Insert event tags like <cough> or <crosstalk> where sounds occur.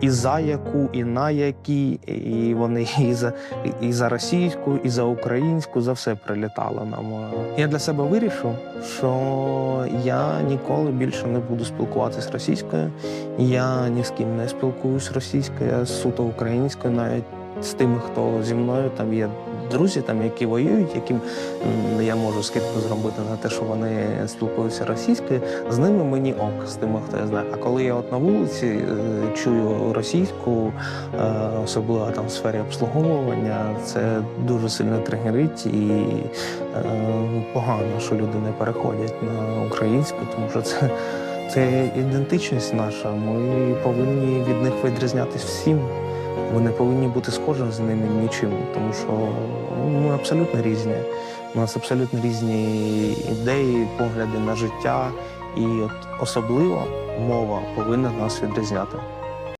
і за яку, і на які, і вони <laughs> і за, і за російську, і за українську, за все прилітало нам. Я для себе вирішив, що я ніколи більше не буду спілкуватися російською. Я ні з ким не спілкуюсь російською, я суто українською, навіть з тими, хто зі мною там є друзі, там які воюють, яким я можу скидку зробити на те, що вони спілкуються російською. З ними мені ок, з тими, хто я знаю. А коли я от на вулиці е, чую російську, е, особливо там в сфері обслуговування, це дуже сильно тригерить і е, погано, що люди не переходять на українську, тому що це. Це ідентичність наша. Ми повинні від них відрізнятися всім. Ми не повинні бути схожі з ними нічим, тому що ну, ми абсолютно різні. У нас абсолютно різні ідеї, погляди на життя, і от особливо мова повинна нас відрізняти.